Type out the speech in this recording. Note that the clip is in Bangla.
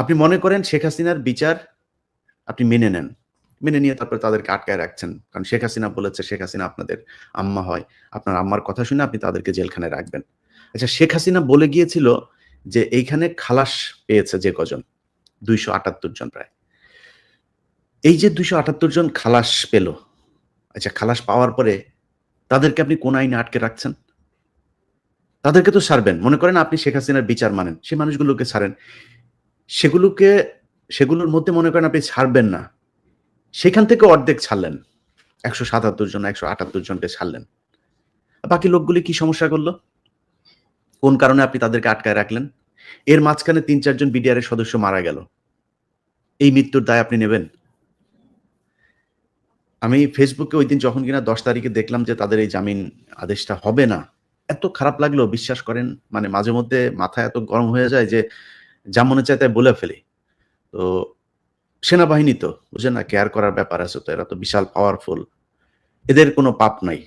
আপনি মনে করেন শেখ হাসিনার বিচার আপনি মেনে নেন। মেনে নিয়ে তারপরে তাদেরকে আটকায় রাখছেন। কারণ শেখ হাসিনা বলেছে, শেখ হাসিনা আপনাদের আম্মা হয়। আপনার আম্মার কথা শুনে আপনি তাদেরকে জেলখানে রাখবেন। আচ্ছা শেখ হাসিনা বলে গিয়েছিল যে, এইখানে খালাস পেয়েছে যে কজন? দুইশো আটাত্তর জন প্রায়। এই যে দুইশো আটাত্তর জন খালাস পেল আচ্ছা খালাস পাওয়ার পরে তাদেরকে আপনি কোন আইনে আটকে রাখছেন? তাদেরকে তো ছাড়বেন মনে করেন আপনি শেখ হাসিনার বিচার মানেন, সে মানুষগুলোকে ছাড়েন সেগুলোকে, সেগুলোর মধ্যে মনে করেন আপনি ছাড়বেন না। সেখান থেকে অর্ধেক ছাড়লেন। একশো সাতাত্তর জন, একশো আটাত্তর জনকে ছাড়লেন। বাকি লোকগুলি কি সমস্যা করল? কোন কারণে আপনি তাদেরকে আটকায় রাখলেন? এর মাঝখানে তিন চারজন বিডিআর সদস্য মারা গেল। এই মৃত্যুর দায় আপনি নেবেন। আমি ফেসবুকে ওই দিন যখন কিনা দশ তারিখে দেখলাম যে তাদের এই জামিন আদেশটা হবে না, এত খারাপ লাগল, বিশ্বাস করেন? মানে মাঝে মধ্যে মাথা এত গরম হয়ে যায় যে যা মনে চায় তাই বলে ফেলি। তো সেনাবাহিনী তো বুঝে না কেয়ার করার ব্যাপার আছে তো, এরা তো বিশাল পাওয়ারফুল এদের কোনো পাপ নাই।